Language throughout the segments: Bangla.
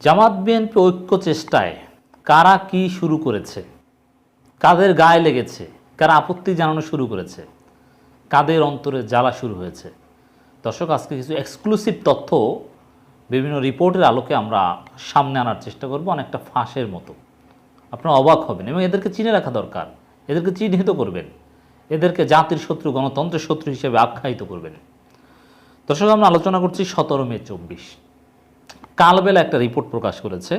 জামাত বিএনপি ঐক্য চেষ্টায় কারা কি শুরু করেছে? কাদের গায়ে লেগেছে? কারা আপত্তি জানানো শুরু করেছে? কাদের অন্তরে জ্বালা শুরু হয়েছে? দর্শক, আজকে কিছু এক্সক্লুসিভ তথ্য বিভিন্ন রিপোর্টের আলোকে আমরা সামনে আনার চেষ্টা করব অনেকটা ফাঁসের মতো। আপনারা অবাক হবেন এবং এদেরকে চিনে রাখা দরকার। এদেরকে চিহ্নিত করবেন। এদেরকে জাতির শত্রু, গণতন্ত্রের শত্রু হিসেবে আখ্যায়িত করবেন। দর্শক, আমরা আলোচনা করছি সতেরো মে চব্বিশ। কালবেলা একটা রিপোর্ট প্রকাশ করেছে।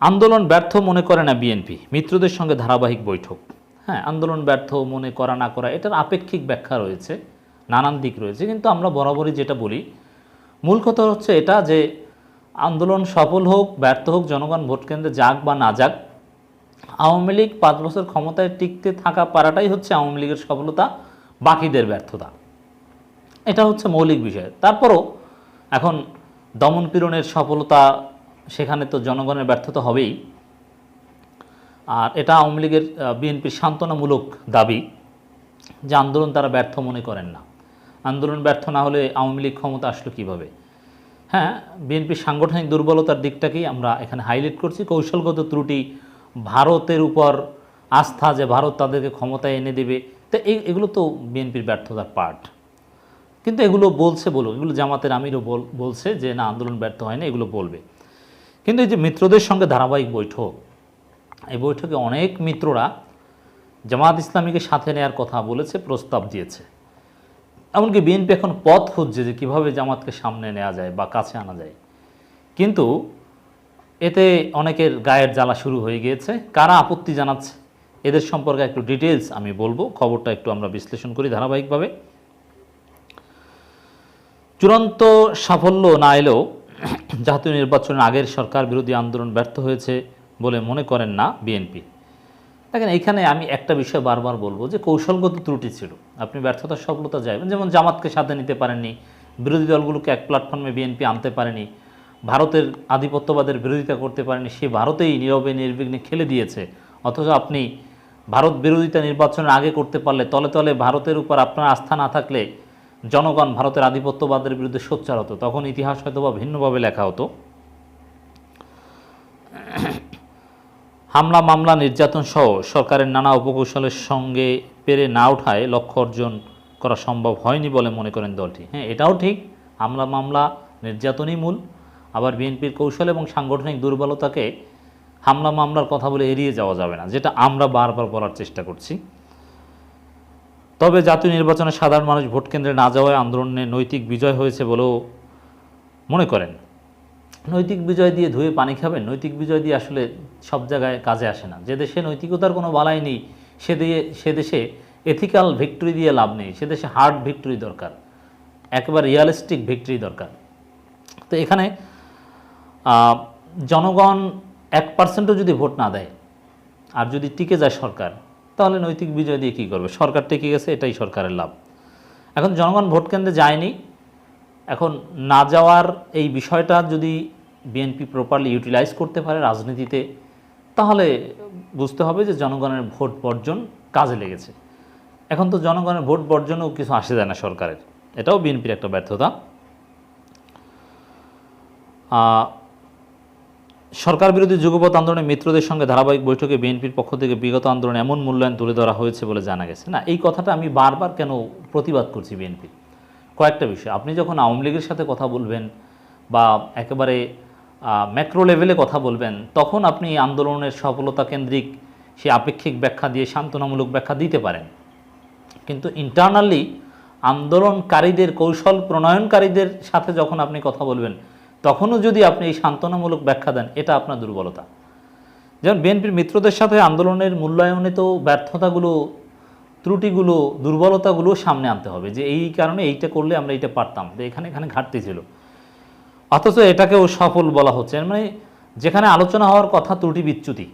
আন্দোলন ব্যর্থ মনে করে না বিএনপি, মিত্রদের সঙ্গে ধারাবাহিক বৈঠক। হ্যাঁ আন্দোলন ব্যর্থ মনে করা না করা, এটার আপেক্ষিক ব্যাখ্যা রয়েছে, নানান দিক রয়েছে, কিন্তু আমরা বরাবরই যেটা বলি, মূল কথা হচ্ছে এটা যে আন্দোলন সফল হোক, ব্যর্থ হোক, জনগণ ভোট কেন্দ্রে যাক বা না যাক, আওয়ামী লীগ পাঁচ বছর ক্ষমতায় টিকতে থাকা পারাটাই হচ্ছে আওয়ামী লীগের সফলতা, বাকিদের ব্যর্থতা। এটা হচ্ছে মৌলিক বিষয়। তারপরও এখন দমন পীড়নের সফলতা সেখানে তো জনগণের ব্যর্থতা হবেই। আর এটা আওয়ামী লীগের বিএনপির সান্ত্বনামূলক দাবি যে আন্দোলন তারা ব্যর্থ মনে করেন না। আন্দোলন ব্যর্থ না হলে আওয়ামী লীগ ক্ষমতা আসলো কীভাবে? হ্যাঁ বিএনপির সাংগঠনিক দুর্বলতার দিকটাকেই আমরা এখানে হাইলাইট করছি। কৌশলগত ত্রুটি ভারতের উপর আস্থা যে ভারত তাদেরকে ক্ষমতায় এনে দেবে, তো এই এগুলো তো বিএনপির ব্যর্থতার পার্ট কিন্তু এগুলো বলছে বলুক এগুলো জামাতের আমিরও বল, বলছে যে না, আন্দোলন ব্যর্থ হয়নি, এগুলো বলবে। কিন্তু এই যে মিত্রদের সঙ্গে ধারাবাহিক বৈঠক, এই বৈঠকে অনেক মিত্ররা জামাত ইসলামীকে সাথে নেয়ার কথা বলেছে, প্রস্তাব দিয়েছে। এমনকি বিএনপি এখন পথ খুঁজছে যে কীভাবে জামাতকে সামনে নেওয়া যায় বা কাছে আনা যায়। কিন্তু এতে অনেকের গায়ের জ্বালা শুরু হয়ে গিয়েছে। কারা আপত্তি জানাচ্ছে, এদের সম্পর্কে একটু ডিটেলস আমি বলব, খবরটা একটু আমরা বিশ্লেষণ করি ধারাবাহিকভাবে। চূড়ান্ত সাফল্য না এলেও জাতীয় নির্বাচনের আগের সরকার বিরোধী আন্দোলন ব্যর্থ হয়েছে বলে মনে করেন না বিএনপি। দেখেন এইখানে আমি একটা বিষয় বারবার বলব যে কৌশলগত ত্রুটি ছিল। আপনি ব্যর্থতার সফলতা যাবেন যেমন জামাতকে সাথে নিতে পারেননি, বিরোধী দলগুলোকে এক প্ল্যাটফর্মে বিএনপি আনতে পারেনি, ভারতের আধিপত্যবাদের বিরোধিতা করতে পারেনি সে ভারতেই নীরবে, নির্বিঘ্নে খেলে দিয়েছে। অথচ আপনি ভারত বিরোধিতা নির্বাচনের আগে করতে পারলে তলে তলে ভারতের উপর আপনার আস্থা না থাকলে জনগণ ভারতের আধিপত্যবাদের বিরুদ্ধে সোচ্চার হতো তখন ইতিহাস হয়তো বা ভিন্নভাবে লেখা হতো। হামলা, মামলা, নির্যাতন সহ সরকারের নানা উপকৌশলের সঙ্গে পেরে না ওঠায় লক্ষ্য অর্জন করা সম্ভব হয়নি বলে মনে করেন দলটি। হ্যাঁ এটাও ঠিক, হামলা, মামলা, নির্যাতনই মূল। আবার বিএনপির কৌশল এবং সাংগঠনিক দুর্বলতাকে হামলা, মামলার কথা বলে এড়িয়ে যাওয়া যাবে না, যেটা আমরা বারবার বলার চেষ্টা করছি। তবে জাতীয় নির্বাচনে সাধারণ মানুষ ভোট কেন্দ্রে না যাওয়ায় আন্দোলনে নৈতিক বিজয় হয়েছে বলেও মনে করেন। নৈতিক বিজয় দিয়ে ধুয়ে পানি খাবেন, নৈতিক বিজয় দিয়ে আসলে সব জায়গায় কাজে আসে না। যে দেশে নৈতিকতার কোনো বালাই নেই, সে দিয়ে, সে দেশে এথিক্যাল ভিক্টরি দিয়ে লাভ নেই, সে দেশে হার্ড ভিক্টরি দরকার, একেবারে রিয়ালিস্টিক ভিক্টরি দরকার। তো এখানে জনগণ এক পার্সেন্টও যদি ভোট না দেয়, আর যদি টিকে যায় সরকার তাহলে নৈতিক বিজয় দিয়ে কী করবে? সরকার টেকে গেছে, এটাই সরকারের লাভ। এখন জনগণ ভোট কেন্দ্রে যায়নি। এখন না যাওয়ার এই বিষয়টা যদি বিএনপি প্রপারলি ইউটিলাইজ করতে পারে রাজনীতিতে, তাহলে বুঝতে হবে যে জনগণের ভোট বর্জন কাজে লেগেছে। এখন তো জনগণের ভোট বর্জনেও কিছু আসে যায় না সরকারের। এটাও বিএনপির একটা ব্যর্থতা। সরকার বিরোধী যুগপৎ আন্দোলনে মিত্রদের সঙ্গে ধারাবাহিক বৈঠকে বিএনপির পক্ষ থেকে বিগত আন্দোলনে এমন মূল্যায়ন তুলে ধরা হয়েছে বলে জানা গেছে। না, এই কথাটা আমি বারবার কেন প্রতিবাদ করছি বিএনপি? কয়েকটা বিষয়। আপনি যখন আওয়ামী লীগের সাথে কথা বলবেন বা একেবারে ম্যাক্রো লেভেলে কথা বলবেন, তখন আপনি আন্দোলনের সফলতা কেন্দ্রিক সে আপেক্ষিক ব্যাখ্যা দিয়ে সান্ত্বনামূলক ব্যাখ্যা দিতে পারেন। কিন্তু ইন্টারনালি আন্দোলনকারীদের, কৌশল প্রণয়নকারীদের সাথে যখন আপনি কথা বলবেন তখনও যদি আপনি এই সান্ত্বনামূলক ব্যাখ্যা দেন, এটা আপনার দুর্বলতা। যেমন বিএনপির মিত্রদের সাথে আন্দোলনের মূল্যায়নে তো ব্যর্থতাগুলো, ত্রুটিগুলো, দুর্বলতাগুলো সামনে আনতে হবে যে এই কারণে এইটা করলে আমরা এইটা পারতাম তো এখানে এখানে ঘাটতি ছিল। অথচ এটাকেও সফল বলা হচ্ছে। মানে যেখানে আলোচনা হওয়ার কথা ত্রুটি বিচ্যুতি,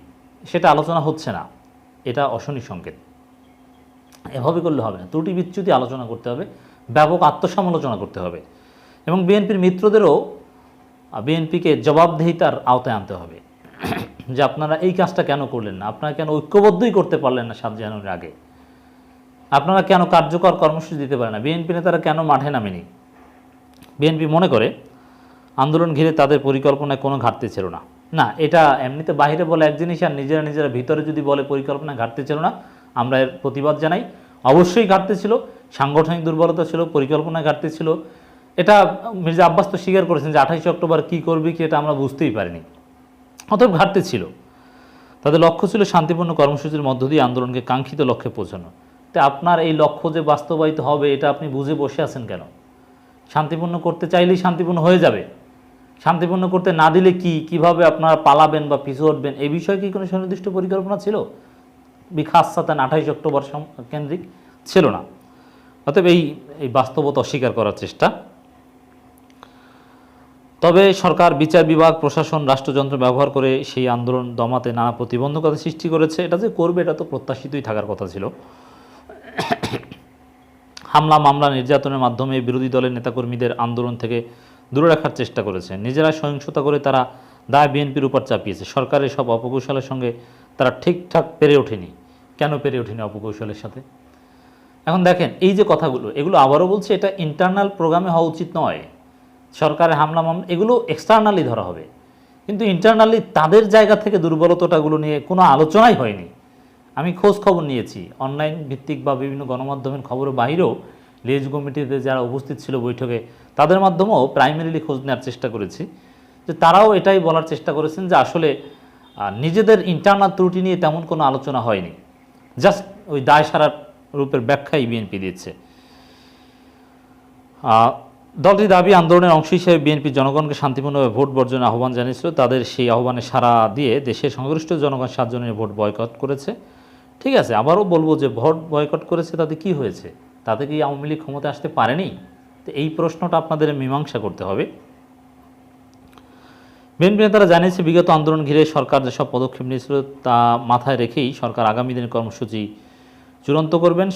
সেটা আলোচনা হচ্ছে না। এটা অশনি সংকেত। এভাবে করলে হবে না। ত্রুটি বিচ্যুতি আলোচনা করতে হবে, ব্যাপক আত্মসমালোচনা করতে হবে। এবং বিএনপির মিত্রদেরও বিএনপিকে জবাবদিহিতার আওতায় আনতে হবে। যে আপনারা এই কাজটা কেন করলেন না? আপনারা কেন ঐক্যবদ্ধই করতে পারলেন না সাত জানুয়ারির আগে? আপনারা কেন কার্যকর কর্মসূচি দিতে পারেন না? বিএনপি নেতারা কেন মাঠে নামেনি? বিএনপি মনে করে, আন্দোলন ঘিরে তাদের পরিকল্পনায় কোনো ঘাটতি ছিল না। না, এটা এমনিতে বাইরে বলে এক জিনিস আর নিজেরা নিজেরা ভিতরে যদি বলে পরিকল্পনায় ঘাটতি ছিল না, আমরা এর প্রতিবাদ জানাই। অবশ্যই ঘাটতি ছিল, সাংগঠনিক দুর্বলতা ছিল পরিকল্পনায় ঘাটতি ছিল এটা মির্জা আব্বাস তো স্বীকার করেছেন যে আঠাইশে অক্টোবর কী করবে, কি এটা আমরা বুঝতেই পারিনি। অতএব ঘাটতি ছিল। তাদের লক্ষ্য ছিল শান্তিপূর্ণ কর্মসূচির মধ্য দিয়ে আন্দোলনকে কাঙ্ক্ষিত লক্ষ্যে পৌঁছানো। তো আপনার এই লক্ষ্য যে বাস্তবায়িত হবে, এটা আপনি বুঝে বসে আছেন কেন? শান্তিপূর্ণ করতে চাইলেই শান্তিপূর্ণ হয়ে যাবে। শান্তিপূর্ণ করতে না দিলে কি, কীভাবে আপনারা পালাবেন বা পিছু উঠবেন এই বিষয়ে কি কোনো সুনির্দিষ্ট পরিকল্পনা ছিল? বিখাস সাতান আঠাইশ অক্টোবর কেন্দ্রিক ছিল না। অতএব এই এই বাস্তবতা অস্বীকার করার চেষ্টা তবে সরকার, বিচার বিভাগ, প্রশাসন, রাষ্ট্রযন্ত্র ব্যবহার করে সেই আন্দোলন দমাতে নানা প্রতিবন্ধকতা সৃষ্টি করেছে। এটা যে করবে, এটা তো প্রত্যাশিতই থাকার কথা ছিল। হামলা, মামলা, নির্যাতনের মাধ্যমে বিরোধী দলের নেতাকর্মীদের আন্দোলন থেকে দূরে রাখার চেষ্টা করেছে। নিজেরা সহিংসতা করে তারা দায় বিএনপির উপর চাপিয়েছে। সরকারের সব অপকৌশলের সঙ্গে তারা ঠিকঠাক পেরে ওঠেনি। কেন পেরে ওঠেনি অপকৌশলের সাথে? এখন দেখেন, এই যে কথাগুলো, এগুলো আবারও বলছে, এটা ইন্টারনাল প্রোগ্রামে হওয়া উচিত নয়। সরকারের হামলা মামলা, এগুলো এক্সটার্নালি ধরা হবে। কিন্তু ইন্টারনালি তাদের জায়গা থেকে দুর্বলতাগুলো নিয়ে কোনো আলোচনাই হয়নি। আমি খোঁজ খবর নিয়েছি। অনলাইন ভিত্তিক বা বিভিন্ন গণমাধ্যমের খবরের বাইরেও লেজ কমিটিতে যারা উপস্থিত ছিল বৈঠকে, তাদের মাধ্যমেও প্রাইমারিলি খোঁজ নেওয়ার চেষ্টা করেছি। যে তারাও এটাই বলার চেষ্টা করেছেন যে আসলে নিজেদের ইন্টারনাল ত্রুটি নিয়ে তেমন কোনো আলোচনা হয়নি। জাস্ট ওই দায় সারার রূপের ব্যাখ্যাই বিএনপি দিচ্ছে দলটি দাবি, আন্দোলনের অংশ হিসেবে বিএনপি জনগণকে শান্তিপূর্ণভাবে ভোট বর্জনের আহ্বান জানিয়েছিল। তাদের সেই আহ্বানে সাড়া দিয়ে দেশের সংশ্লিষ্ট জনগণ সাতজনের ভোট বয়কট করেছে। ঠিক আছে, আবারও বলব যে ভোট বয়কট করেছে, তাতে কি হয়েছে? তাতে কি আওয়ামী লীগ ক্ষমতা আসতে পারেনি? তো এই প্রশ্নটা আপনাদের মীমাংসা করতে হবে। বিএনপি নেতারা জানিয়েছে, বিগত আন্দোলন ঘিরে সরকার যেসব পদক্ষেপ নিয়েছিল তা মাথায় রেখেই সরকার আগামী দিনের কর্মসূচি চূড়ান্ত করবেন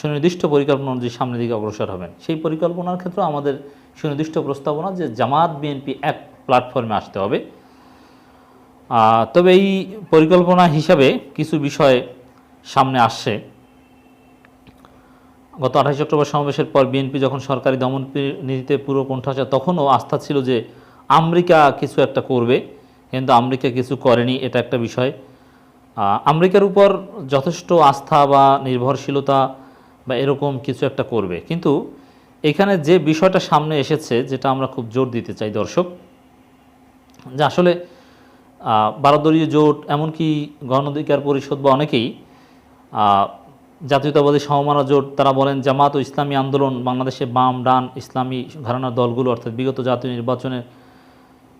সুনির্দিষ্ট পরিকল্পনা অনুযায়ী সামনের দিকে অগ্রসর হবেন। সেই পরিকল্পনার ক্ষেত্রে আমাদের সুনির্দিষ্ট প্রস্তাবনা যে জামাত বিএনপি এক প্ল্যাটফর্মে আসতে হবে। তবে এই পরিকল্পনা হিসাবে কিছু বিষয় সামনে আসছে। গত আঠাশ অক্টোবর সমাবেশের পর বিএনপি যখন সরকারি দমন নীতিতে পুরো কণ্ঠাসা, তখনও আস্থা ছিল যে আমেরিকা কিছু একটা করবে, কিন্তু আমেরিকা কিছু করেনি, এটা একটা বিষয়। আমেরিকার উপর যথেষ্ট আস্থা বা নির্ভরশীলতা বা এরকম কিছু একটা করবে। কিন্তু এখানে যে বিষয়টা সামনে এসেছে যেটা আমরা খুব জোর দিতে চাই দর্শক যে আসলে আহ, বারোদলীয় জোট এমনকি গণ অধিকার পরিষদ বা অনেকেই জাতীয়তাবাদী সমমানা জোট তারা বলেন জামাত ও ইসলামী আন্দোলন বাংলাদেশে বাম ডান ইসলামী ঘরানার দলগুলো অর্থাৎ বিগত জাতীয় নির্বাচনে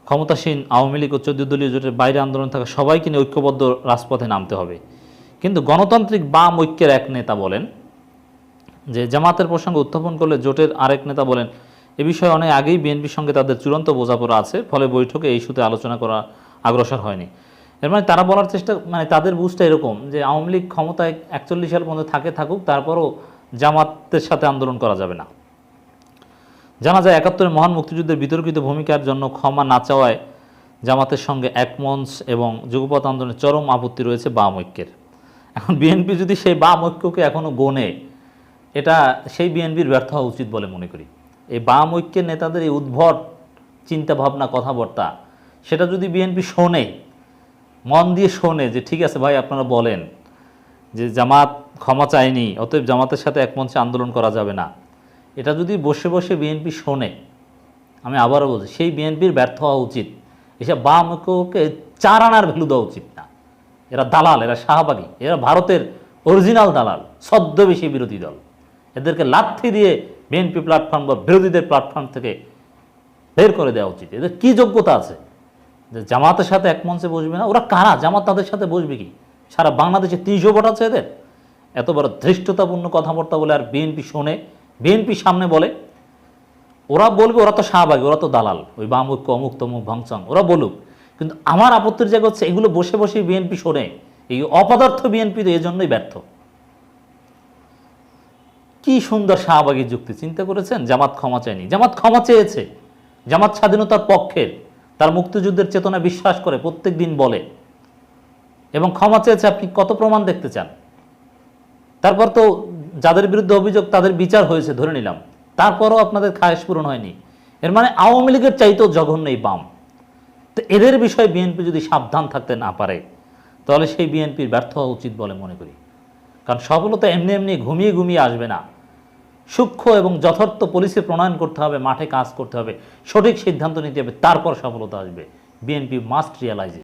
ক্ষমতাসীন আওয়ামী লীগ ও চোদ্দ দলীয় জোটের বাইরে আন্দোলন থাকা সবাইকে নিয়ে ঐক্যবদ্ধ রাজপথে নামতে হবে। কিন্তু গণতান্ত্রিক বাম ঐক্যের এক নেতা বলেন যে, জামাতের প্রসঙ্গ উত্থাপন করলে জোটের আরেক নেতা বলেন, এ বিষয়ে অনেক আগেই বিএনপির সঙ্গে তাদের চূড়ান্ত বোঝাপড়া আছে, ফলে বৈঠকে এই ইস্যুতে আলোচনা করা অগ্রসর হয়নি। এর মানে তারা বলার চেষ্টা মানে তাদের বুঝটা এরকম যে, আওয়ামী লীগ ক্ষমতায় একচল্লিশ সাল পর্যন্ত থাকে থাকুক, তারপরও জামাতের সাথে আন্দোলন করা যাবে না। জানা যায় একাত্তরের মহান মুক্তিযুদ্ধের বিতর্কিত ভূমিকার জন্য ক্ষমা না চাওয়ায় জামাতের সঙ্গে এক মঞ্চ এবং যুগপথ আন্দোলনের চরম আপত্তি রয়েছে বাম ঐক্যের। এখন বিএনপি যদি সেই বাম ঐক্যকে এখনও গোনে, এটা সেই বিএনপির ব্যর্থ হওয়া উচিত বলে মনে করি। এই বাম ঐক্যের নেতাদের এই উদ্ভট চিন্তা ভাবনা কথাবার্তা, সেটা যদি বিএনপি শোনে, মন দিয়ে শোনে যে, ঠিক আছে ভাই, আপনারা বলেন যে, জামাত ক্ষমা চায়নি, অতএব জামাতের সাথে এক মঞ্চে আন্দোলন করা যাবে না। এটা যদি বসে বসে বিএনপি শোনে, আমি আবারও বলছি, সেই বিএনপির ব্যর্থ হওয়া উচিত। এসব বাম ঐক্যকে চার আনার ভ্যালু দেওয়া উচিত না। এরা দালাল, এরা শাহবাগী, এরা ভারতের অরিজিনাল দালাল, ছদ্মবেশী বিরোধী দল। এদেরকে লাথি দিয়ে বিএনপি প্ল্যাটফর্ম বা বিরোধীদের প্ল্যাটফর্ম থেকে বের করে দেওয়া উচিত। এদের কী যোগ্যতা আছে? যে জামাতের সাথে এক মঞ্চে বসবে না? ওরা কারা? জামাত তাদের সাথে বসবে কি? সারা বাংলাদেশে তিনশো ভোট আছে এদের। এত বড় ধৃষ্টতাপূর্ণ কথাবার্তা বলে আর বিএনপি শোনে বিএনপি সামনে বলে, ওরা বলবে ওরা তো শাহবাগী, ওরা তো দালাল, ওই বাম ঐক্য অমুক, তমুক, ভাঙচং, ওরা বলুক। কিন্তু আমার আপত্তির জায়গা হচ্ছে এগুলো বসে বসে বিএনপি শোনে, এই অপদার্থ বিএনপি তো এই জন্যই ব্যর্থ। কি সুন্দর শাহবাগী যুক্তি, চিন্তা করেছেন? জামাত ক্ষমা চায়নি। জামাত ক্ষমা চেয়েছে। জামাত স্বাধীনতার পক্ষের, তার মুক্তিযুদ্ধের চেতনা বিশ্বাস করে প্রত্যেক দিন বলে। এবং ক্ষমা চেয়েছে, আপনি কত প্রমাণ দেখতে চান? তারপর তো যাদের বিরুদ্ধে অভিযোগ, তাদের বিচার হয়েছে, ধরে নিলাম। তারপরও আপনাদের খায়েশ পূরণ হয়নি। এর মানে আওয়ামী লীগের চাইতেও জঘন্য এই বাম। তো এদের বিষয়ে বিএনপি যদি সাবধান থাকতে না পারে, তাহলে সেই বিএনপির ব্যর্থ হওয়া উচিত বলে মনে করি। কারণ সফলতা এমনি এমনি ঘুমিয়ে ঘুমিয়ে আসবে না। সূক্ষ্ম এবং যথার্থ পলিসি প্রণয়ন করতে হবে, মাঠে কাজ করতে হবে, সঠিক সিদ্ধান্ত নিতে হবে, তারপর সফলতা আসবে। BNP must realise